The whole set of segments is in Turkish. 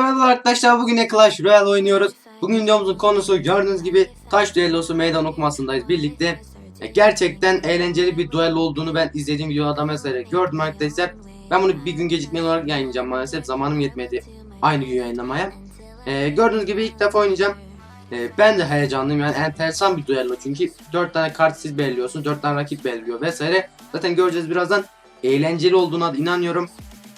Merhaba arkadaşlar. Bugün de Clash Royale oynuyoruz. Bugün videomuzun konusu gördüğünüz gibi taş düellosu meydan okumasındayız birlikte. E, Gerçekten eğlenceli bir duello olduğunu ben izlediğim videoda mesela gördüm arkadaşlar. Ben bunu bir gün gecikmeli olarak yayınlayacağım maalesef. Zamanım yetmedi aynı gün yayınlamaya. E, gördüğünüz gibi ilk defa oynayacağım. E, ben de heyecanlıyım yani enteresan bir duello çünkü 4 tane kart siz belirliyorsunuz, 4 tane rakip belirliyor vesaire. Zaten göreceğiz birazdan. Eğlenceli olduğuna inanıyorum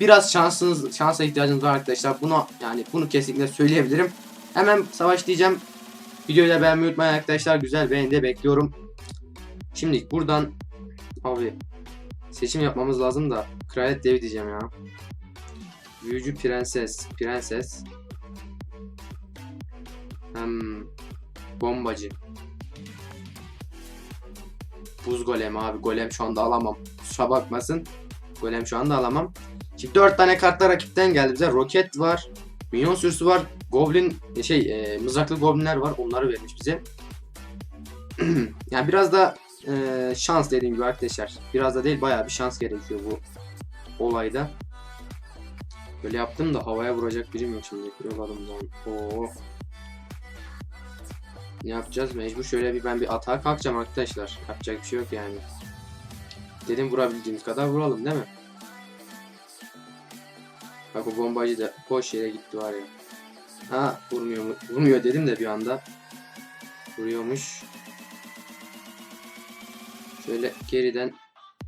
biraz şansınız şansa ihtiyacınız var arkadaşlar. Bunu yani bunu kesinlikle söyleyebilirim. Hemen savaşlayacağım. Videoyu da beğenmeyi unutmayın arkadaşlar. Güzel beğeni de bekliyorum. Şimdi buradan abi seçim yapmamız lazım da kraliyet devi diyeceğim ya. Büyücü prenses, prenses. Hmm, bombacı. Buz golem abi. Golem şu anda alamam. Kusura bakmasın. Golem şu anda alamam. Şimdi 4 tane kartlar rakipten geldi bize. Roket var. Minyon sürüsü var. Goblin şey e, mızraklı goblinler var. Onları vermiş bize. yani biraz da e, şans dediğim gibi arkadaşlar. Biraz da değil bayağı bir şans gerekiyor bu olayda. Böyle yaptım da havaya vuracak birim yok şimdi. Yok adamdan. Oo. Ne yapacağız? Mecbur şöyle bir ben bir atağa kalkacağım arkadaşlar. Yapacak bir şey yok yani. Dedim vurabildiğimiz kadar vuralım değil mi? Bak o bombacı da boş yere gitti var ya. Ha vurmuyor mu? Vurmuyor dedim de bir anda. Vuruyormuş. Şöyle geriden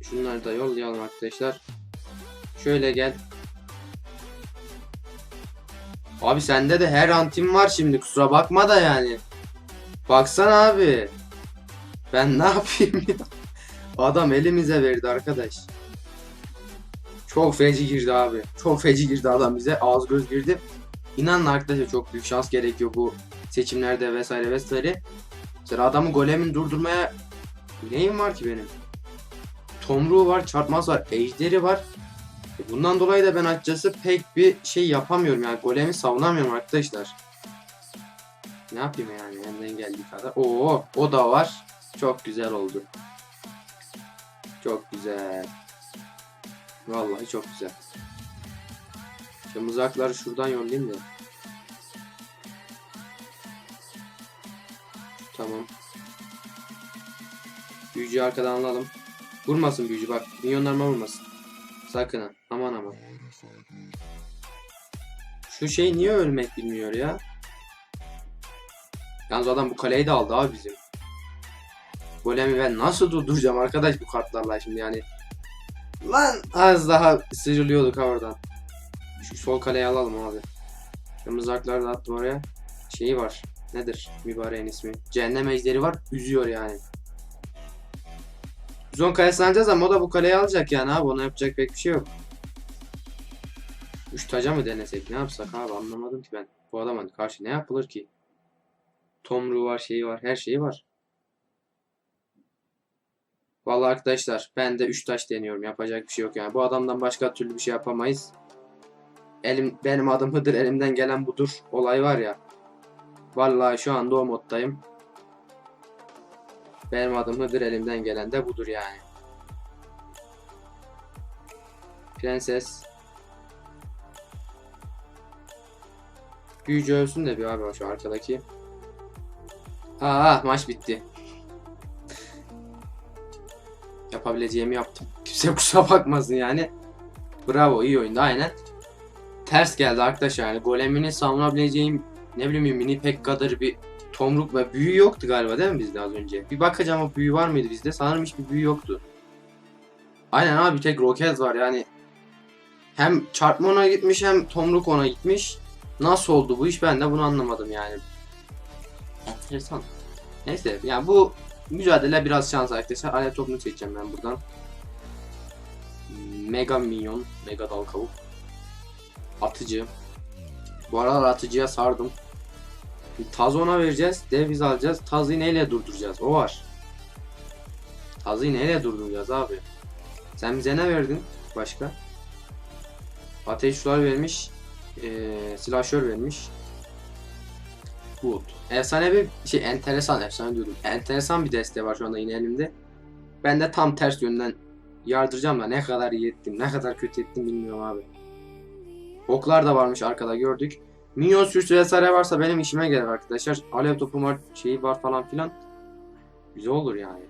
şunları da yollayalım arkadaşlar. Şöyle gel. Abi sende de her antim var şimdi kusura bakma da yani. Baksana abi. Ben ne yapayım ya? Adam elimize verdi arkadaş. Çok feci girdi abi. Çok feci girdi adam bize. Ağız göz girdi. İnanın arkadaşlar çok büyük şans gerekiyor bu seçimlerde vesaire vesaire. Mesela adamı golemin durdurmaya neyim var ki benim? Tomruğu var, çarpmaz var, ejderi var. E Bundan dolayı da ben açıkçası pek bir şey yapamıyorum yani golemi savunamıyorum arkadaşlar. Ne yapayım yani elimden geldiği kadar. Oo, o da var. Çok güzel oldu. Çok güzel. Vallahi çok güzel. Şu mızrakları şuradan yollayayım da. Tamam. Büyücüyü arkadan alalım. Vurmasın büyücü bak. Milyonlarıma vurmasın. Sakın ha. Aman aman. Şu şey niye ölmek bilmiyor ya. Yalnız adam bu kaleyi de aldı abi bizim. Golemi ben nasıl durduracağım arkadaş bu kartlarla şimdi yani. Lan az daha sıyrılıyorduk oradan. Şu sol kaleyi alalım abi. Şu mızrakları da attım oraya. Şeyi var. Nedir mübareğin ismi? Cehennem ejderi var. Üzüyor yani. 110 kalesini alacağız ama o da bu kaleyi alacak yani abi. Ona yapacak pek bir şey yok. Üç taca mı denesek? Ne yapsak abi? Anlamadım ki ben. Bu adama karşı ne yapılır ki? Tomruğu var, şeyi var, her şeyi var. Vallahi arkadaşlar ben de 3 taş deniyorum. Yapacak bir şey yok yani. Bu adamdan başka türlü bir şey yapamayız. Elim benim adım elimden gelen budur. Olay var ya. Vallahi şu anda o moddayım. Benim adım elimden gelen de budur yani. Prenses. Büyücü ölsün de bir abi şu arkadaki. Aa maç bitti. Yapabileceğimi yaptım. Kimse kusura bakmasın yani. Bravo iyi oyundu aynen. Ters geldi arkadaşlar yani golemini savunabileceğim ne bileyim mini Pekka'dır bir tomruk ve büyü yoktu galiba değil mi bizde az önce? Bir bakacağım o büyü var mıydı bizde? Sanırım hiçbir büyü yoktu. Aynen abi bir tek roket var yani. Hem çarpma ona gitmiş hem tomruk ona gitmiş. Nasıl oldu bu iş ben de bunu anlamadım yani. Enteresan. Neyse yani bu mücadele biraz şans arkadaşlar. Alet topunu seçeceğim ben buradan. Mega minyon, mega dal kavuk. Atıcı. Bu aralar atıcıya sardım. Taz ona vereceğiz. Dev biz alacağız. Tazı neyle durduracağız? O var. Tazı neyle durduracağız abi? Sen bize ne verdin başka? Ateş sular vermiş. Ee, silahşör vermiş. Good. Efsane bir şey enteresan efsane diyorum. Enteresan bir deste var şu anda yine elimde. Ben de tam ters yönden yardıracağım da ne kadar iyi ettim ne kadar kötü ettim bilmiyorum abi. Oklar da varmış arkada gördük. Minyon sürüsü vesaire varsa benim işime gelir arkadaşlar. Alev topum var, şeyi var falan filan. Güzel olur yani.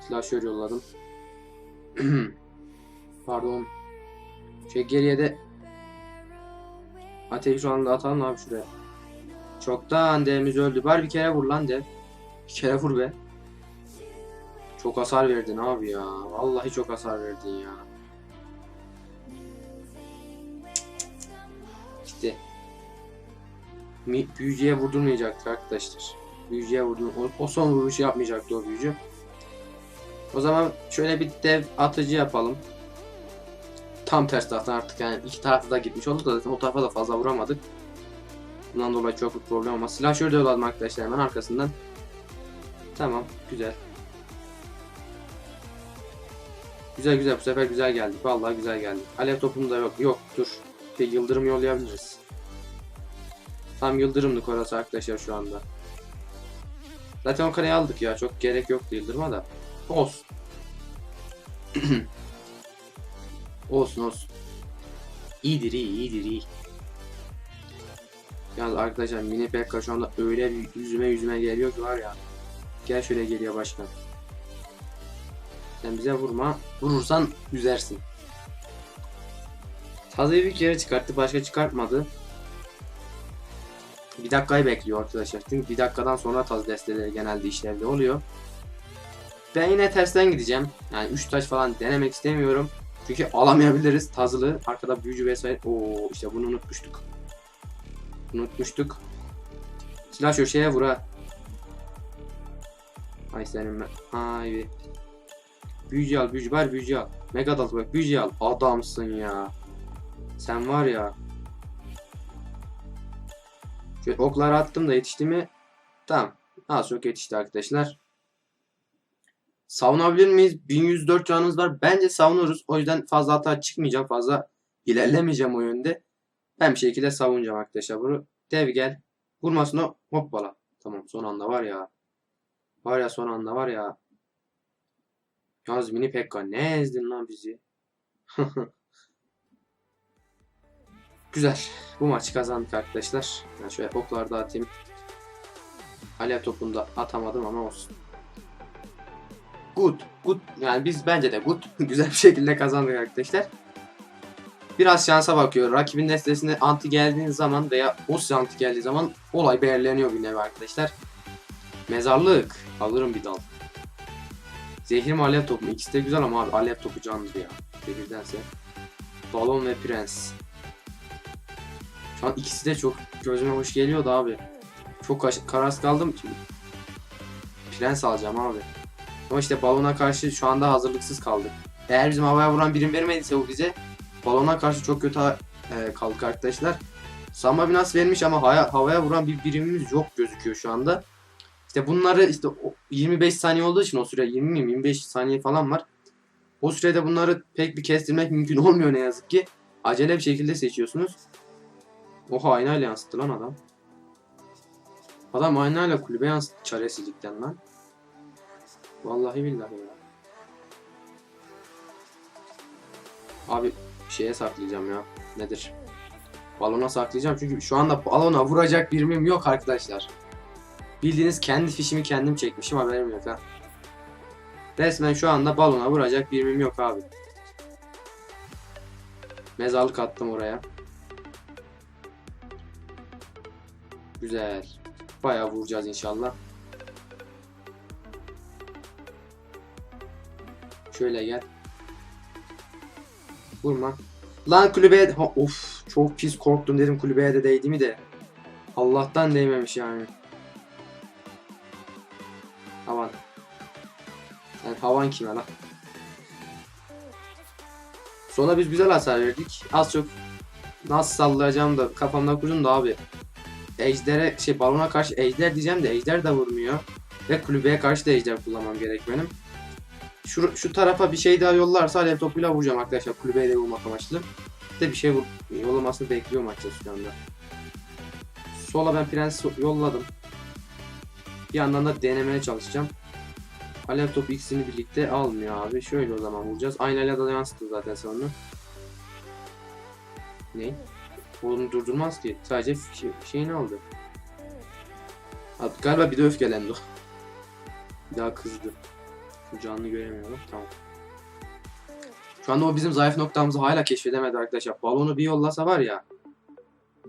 Silahşör yolladım. Pardon. Şey geriye de Ateş şu anda atalım abi şuraya. Çoktan devimiz öldü. Bari bir kere vur lan dev. Bir kere vur be. Çok hasar verdin abi ya. Vallahi çok hasar verdin ya. Gitti. Büyücüye vurdurmayacaktı arkadaşlar. Büyücüye vurdum. O, o son vuruşu yapmayacaktı o büyücü. O zaman şöyle bir dev atıcı yapalım. Tam ters taraftan artık yani iki tarafta da gitmiş oldu da zaten o tarafa da fazla vuramadık. Bundan dolayı çok bir problem olmaz. Silah şöyle yolladım arkadaşlar hemen arkasından. Tamam güzel. Güzel güzel bu sefer güzel geldik. Vallahi güzel geldik. Alev topum da yok. Yok dur. Bir yıldırım yollayabiliriz. Tam yıldırımlık orası arkadaşlar şu anda. Zaten o kareyi aldık ya. Çok gerek yoktu yıldırıma da. Olsun. olsun olsun. İyidir iyi iyidir iyi. Yalnız arkadaşlar mini Pekka şu anda öyle bir yüzüme yüzüme geliyor ki var ya. Gel şöyle geliyor başkan. Sen bize vurma. Vurursan üzersin. Tazıyı bir kere çıkarttı. Başka çıkartmadı. Bir dakikayı bekliyor arkadaşlar. Çünkü bir dakikadan sonra taz desteleri genelde işlevde oluyor. Ben yine tersten gideceğim. Yani 3 taş falan denemek istemiyorum. Çünkü alamayabiliriz tazılı. Arkada büyücü vesaire. Oo işte bunu unutmuştuk. Unutmuştuk. Silah şu şeye vur ha. Ay senin ben. Ay. Büyücü al, büyücü var, büyücü al. Mega dal bak, büyücü al. Adamsın ya. Sen var ya. Şöyle okları attım da yetişti mi? Tamam. Az çok yetişti arkadaşlar. Savunabilir miyiz? 1104 canımız var. Bence savunuruz. O yüzden fazla hata çıkmayacağım. Fazla ilerlemeyeceğim o yönde. Ben bir şekilde savunacağım arkadaşlar bunu. Dev gel. Vurmasına hoppala. Tamam son anda var ya. Var ya son anda var ya. Yalnız mini Pekka ne ezdin lan bizi. Güzel. Bu maçı kazandık arkadaşlar. Ben şöyle oklar da atayım. Alev topunu da atamadım ama olsun. Good. Good. Yani biz bence de good. Güzel bir şekilde kazandık arkadaşlar. Biraz şansa bakıyor. Rakibin destesine anti geldiği zaman veya o anti geldiği zaman olay belirleniyor bir arkadaşlar. Mezarlık. Alırım bir dal. Zehir mi alev topu mu? İkisi de güzel ama abi alev topu candır ya. Zehirdense. Balon ve prens. Şu an ikisi de çok gözüme hoş geliyordu abi. Çok kararsız kaldım. Şimdi prens alacağım abi. Ama işte balona karşı şu anda hazırlıksız kaldık. Eğer bizim havaya vuran birim vermediyse bu bize balona karşı çok kötü e, kaldık arkadaşlar. Samba Binas vermiş ama haya- havaya vuran bir birimimiz yok gözüküyor şu anda. İşte bunları işte o 25 saniye olduğu için o süre 20 mi 25 saniye falan var. O sürede bunları pek bir kestirmek mümkün olmuyor ne yazık ki. Acele bir şekilde seçiyorsunuz. Oha aynayla yansıttı lan adam. Adam aynayla kulübe yansıttı çaresizlikten lan. Vallahi billahi ya. Abi şeye saklayacağım ya. Nedir? Balona saklayacağım çünkü şu anda balona vuracak birimim yok arkadaşlar. Bildiğiniz kendi fişimi kendim çekmişim haberim yok ha. Resmen şu anda balona vuracak birimim yok abi. Mezarlık attım oraya. Güzel. Bayağı vuracağız inşallah. Şöyle gel. Vurma. Lan kulübeye... Ha, of çok pis korktum dedim kulübeye de değdi mi de. Allah'tan değmemiş yani. Havan. Sen havan kime lan? Sonra biz güzel hasar verdik. Az çok nasıl sallayacağım da kafamda kurdum da abi. Ejder'e şey balona karşı ejder diyeceğim de ejder de vurmuyor. Ve kulübeye karşı da ejder kullanmam gerek benim. Şu, şu tarafa bir şey daha yollarsa alev topuyla vuracağım arkadaşlar kulübeye de vurmak amaçlı. De bir şey vur, yollamasını bekliyorum açıkçası şu anda. Sola ben prens yolladım. Bir yandan da denemeye çalışacağım. Alev topu ikisini birlikte almıyor abi. Şöyle o zaman vuracağız. Aynı alev da yansıttı zaten sonra. Ne? Oğlum durdurmaz ki. Sadece şey, şeyini aldı. Ha, Galiba bir de öfkelendi daha kızdı. Şu canlı göremiyorum. Tamam. Şu anda o bizim zayıf noktamızı hala keşfedemedi arkadaşlar. Balonu bir yollasa var ya.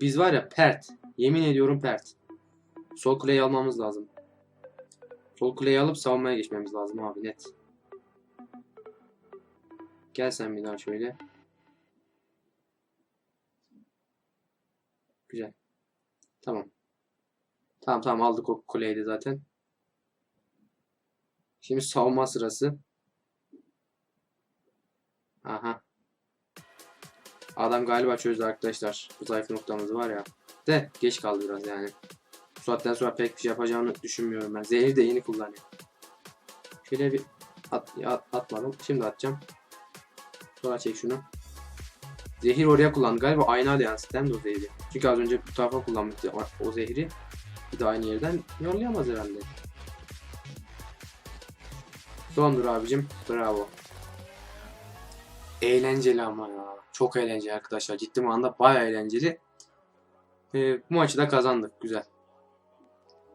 Biz var ya pert. Yemin ediyorum pert. Sol kuleyi almamız lazım. Sol kuleyi alıp savunmaya geçmemiz lazım abi net. Gel sen bir daha şöyle. Güzel. Tamam. Tamam tamam aldık o kuleyi de zaten. Şimdi savunma sırası. Aha. Adam galiba çözdü arkadaşlar. Bu zayıf noktamız var ya. De geç kaldı biraz yani. Bu saatten sonra pek bir şey yapacağını düşünmüyorum ben. Zehir de yeni kullanıyor. Şöyle bir at, at, atmadım. Şimdi atacağım. Sonra çek şunu. Zehir oraya kullandı. Galiba aynı da yansıttı hem de o zehri. Çünkü az önce bu tarafa kullanmıştı o zehri. Bir de aynı yerden yollayamaz herhalde. Dondur abicim. Bravo. Eğlenceli ama ya. Çok eğlenceli arkadaşlar. Ciddi manada baya eğlenceli. Ee, bu maçı da kazandık. Güzel.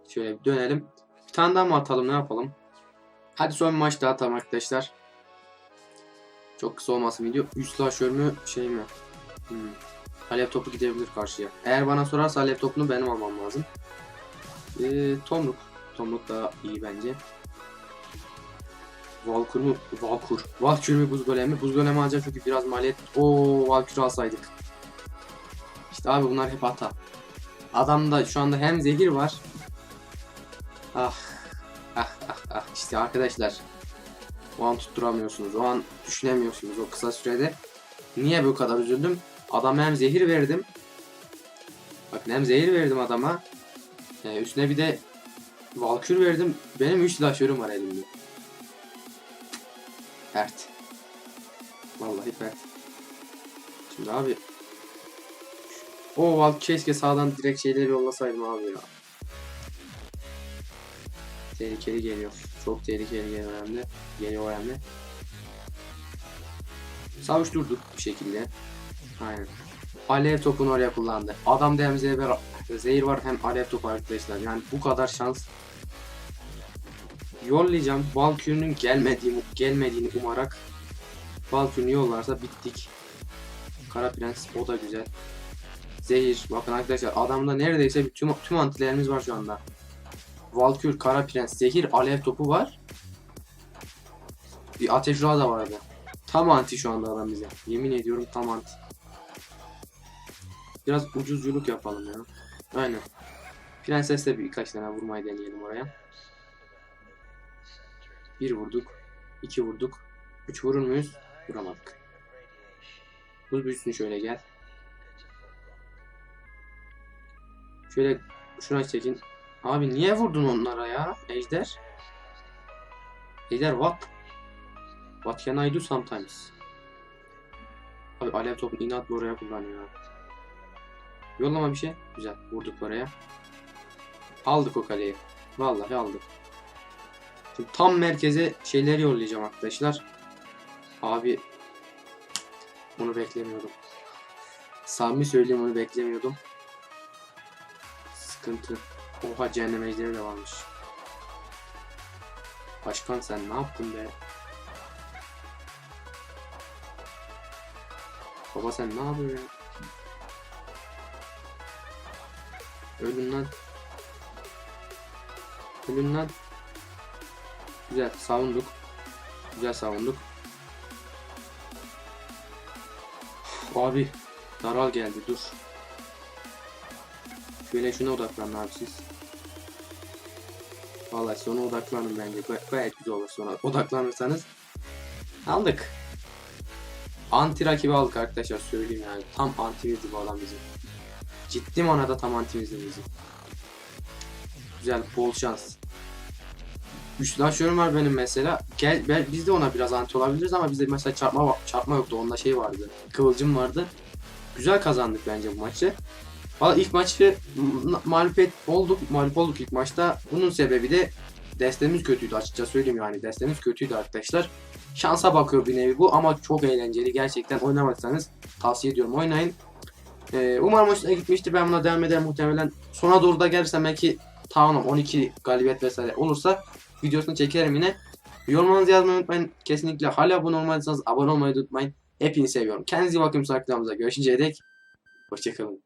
Şöyle bir dönelim. Bir tane daha mı atalım ne yapalım? Hadi son maç daha atalım arkadaşlar. Çok kısa olmasın video. Üst slasher mü şey mi? Hmm. Alev topu gidebilir karşıya. Eğer bana sorarsa alev topunu benim almam lazım. Ee, Tomruk. Tomruk daha iyi bence. Valkur mu? Valkur. Valkür mü buz golemi? mi? Buz golemi alacağım çünkü biraz maliyet. Oo Valkür alsaydık. İşte abi bunlar hep hata. Adamda şu anda hem zehir var. Ah. Ah ah ah. İşte arkadaşlar. O an tutturamıyorsunuz. O an düşünemiyorsunuz o kısa sürede. Niye bu kadar üzüldüm? Adama hem zehir verdim. Bakın hem zehir verdim adama. Ee, üstüne bir de Valkür verdim. Benim 3 laşörüm var elimde. Pert. Vallahi pert. Şimdi abi. O Valk keşke sağdan direkt şeyleri yollasaydım abi ya. Tehlikeli geliyor. Çok tehlikeli geliyor önemli. Geliyor önemli. Savuşturduk bir şekilde. Aynen. Alev topunu oraya kullandı. Adamda hem zehir var hem alev topu arkadaşlar. Yani bu kadar şans yollayacağım. Valkyrie'nin gelmediğini, gelmediğini umarak Valkyrie'ni yollarsa bittik. Kara Prens o da güzel. Zehir. Bakın arkadaşlar adamda neredeyse tüm, tüm antilerimiz var şu anda. Valkür, Kara Prens, Zehir, Alev topu var. Bir ateş ruhu da vardı. Tam anti şu anda adam bize. Yemin ediyorum tam anti. Biraz ucuzculuk yapalım ya. Aynen. Prensesle birkaç tane vurmayı deneyelim oraya. Bir vurduk. iki vurduk. Üç vurur muyuz? Vuramadık. Buz büyüsün şöyle gel. Şöyle şuna çekin. Abi niye vurdun onlara ya? Ejder. Ejder what? What can I do sometimes? Abi alev topunu inatla oraya kullanıyor. Yollama bir şey. Güzel. Vurduk oraya. Aldık o kaleyi. Vallahi aldık. Şimdi tam merkeze şeyleri yollayacağım arkadaşlar. Abi onu beklemiyordum. Samimi söyleyeyim onu beklemiyordum. Sıkıntı. Oha cehennem ejderi de varmış. Başkan sen ne yaptın be? Baba sen ne yapıyorsun ya? Ölün lan. Ölün lan. Güzel savunduk. Güzel savunduk. Uf, Abi daral geldi dur. Şöyle şuna odaklanın abi siz. Vallahi sona odaklanın bence. Gay- gayet güzel olur sonra odaklanırsanız. Aldık. Anti rakibi aldık arkadaşlar söyleyeyim yani. Tam antimizdi bu adam bizim. Ciddi manada tam antimizdi bizim. Güzel bol şans. Üçlaşıyorum var benim mesela. Gel ben, biz de ona biraz anti olabiliriz ama bizde mesela çarpma çarpma yoktu. Onda şey vardı. Kıvılcım vardı. Güzel kazandık bence bu maçı. Valla ilk maçı mağlup olduk. Mağlup olduk ilk maçta. Bunun sebebi de destemiz kötüydü açıkça söyleyeyim yani. Destemiz kötüydü arkadaşlar. Şansa bakıyor bir nevi bu ama çok eğlenceli. Gerçekten oynamadıysanız tavsiye ediyorum oynayın. Ee, umarım hoşuna gitmiştir. Ben buna devam ederim muhtemelen. Sona doğru da gelirsem belki tamam 12 galibiyet vesaire olursa videosunu çekerim yine. Yorumlarınızı yazmayı unutmayın. Kesinlikle hala abone olmadıysanız abone olmayı unutmayın. Hepinizi seviyorum. Kendinize bakın. Sonraki görüşünceye dek. Hoşçakalın.